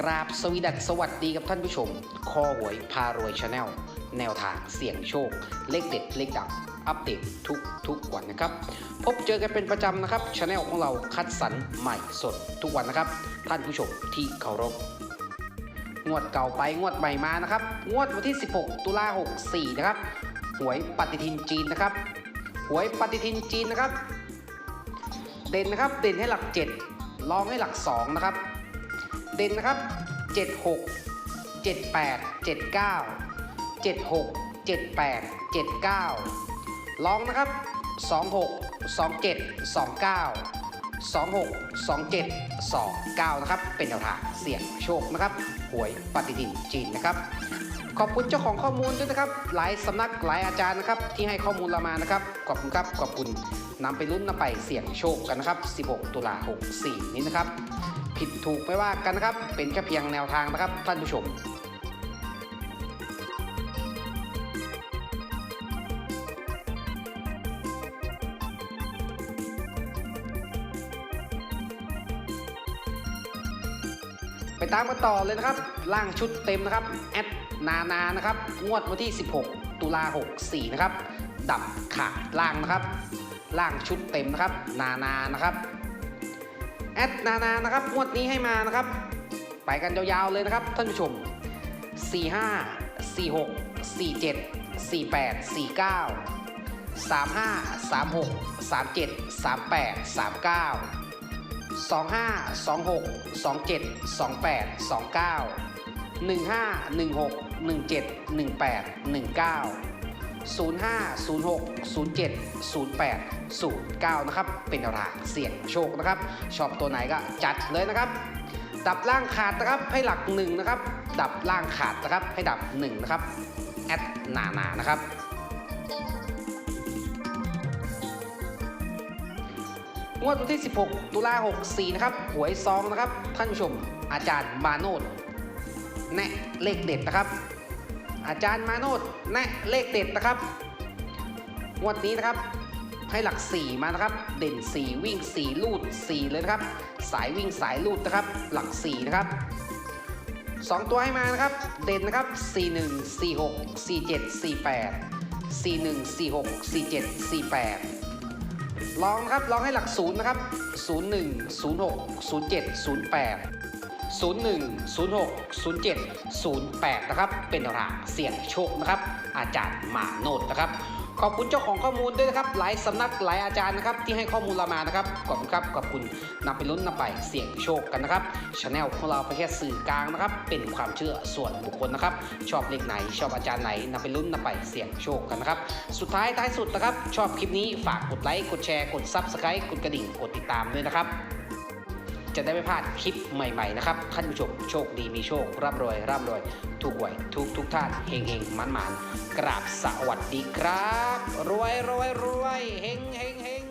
กราบสวีดัสสวัสดีกับท่านผู้ชม คอหวยพารวยชาแนลแนวทางเสี่ยงโชค เลขเด็ด เลขดังอัปเดตทุกทุกวันนะครับ พบเจอกันเป็นประจำนะครับชาแนลของเราคัดสรรใหม่สดทุกวันนะครับ ท่านผู้ชมที่เคารพงวดเก่าไปงวดใหม่มานะครับ งวดวันที่ 16 ตุลา64 นะครับ หวยปฏิทินจีนนะครับ หวยปฏิทินจีนนะครับ เด่นนะครับ เด่นให้หลัก 7 รองให้หลัก 2 นะครับ เด่นนะครับ 76 78 79 76 78 79รองนะครับ 26 27 29 26 27 29 นะครับ เป็นแนวทางเสี่ยงโชคนะครับ หวยปฏิทินจีนนะครับ ขอบคุณเจ้าของข้อมูลด้วยนะครับ หลายสำนักหลายอาจารย์นะครับ ที่ให้ข้อมูลเรามานะครับ ขอบคุณครับ ขอบคุณนำไปลุ้นนำไปเสี่ยงโชคกันนะครับ 16 ตุลา64 นี้นะครับ ผิดถูกไม่ว่ากันนะครับ เป็นแค่เพียงแนวทางนะครับท่านผู้ชมไปตามกันต่อเลยนะครับ ล่างชุดเต็มนะครับ แอดนานานะครับ งวดวันที่ 16 ตุลา64 นะครับ ดับขาดล่างนะครับ ล่างชุดเต็มนะครับ นานานะครับ แอดนานานะครับงวดนี้ให้มานะครับ ไปกันยาวๆเลยนะครับ ท่านผู้ชม 45 46 47 48 49 35 36 37 38 39 25 26 27 28 29 15 16 17 18 19 05 06 07 08 09 นะครับ เป็นแนวทางเสี่ยงโชคนะครับ ชอบตัวไหนก็จัดเลยนะครับ ดับล่างขาดนะครับให้หลักหนึ่งนะครับ ดับล่างขาดนะครับให้ดับหนึ่งนะครับ แอดหนาหนานะครับงวดวันที่ 16 ตุลา64 นะครับ หวยซองนะครับ ท่านผู้ชม อาจารย์มาโนดแนะเลขเด็ดนะครับ อาจารย์มาโนดแนะเลขเด็ดนะครับงวดนี้นะครับให้หลัก 4 มานะครับ เด่น 4 วิ่ง 4 ลูด 4 เลยนะครับ สายวิ่งสายลูดนะครับ หลัก 4 นะครับ 2 ตัวให้มานะครับ เด่นนะครับ 41 46 47 48 41 46 47 48 ลองนะครับ ลองให้หลักศูนย์นะครับ 01 06 07 08 01 06 07 08 นะครับ เป็นรางเสี่ยงโชคนะครับ อาจารย์มาโนดนะครับ ขอบคุณเจ้าของข้อมูลด้วยนะครับ หลายสำนักหลายอาจารย์นะครับ ที่ให้ข้อมูลเรามานะครับ ขอบคุณครับ ขอบคุณนำไปลุ้นนำไปเสี่ยงโชคกันนะครับช anel ของเราเป็นแค่สื่อกลางนะครับ เป็นความเชื่อส่วนบุคคลนะครับ ชอบเลขไหน ชอบอาจารย์ไหนนำไปลุ้นนำไปเสี่ยงโชคกันนะครับ สุดท้ายท้ายสุดนะครับ ชอบคลิปนี้ฝากกดไลค์ กดแชร์ กด Subscribe กดกระดิ่ง กดติดตามด้วยนะครับ จะได้ไม่พลาดคลิปใหม่ๆนะครับท่านผู้ชมโชคดีมีโชค ร่ำรวยร่ำรวยถูกหวยทุกทุกท่านเฮงเฮงมันมันๆกราบสวัสดีครับ รวยรวยรวยเฮงเฮงเฮง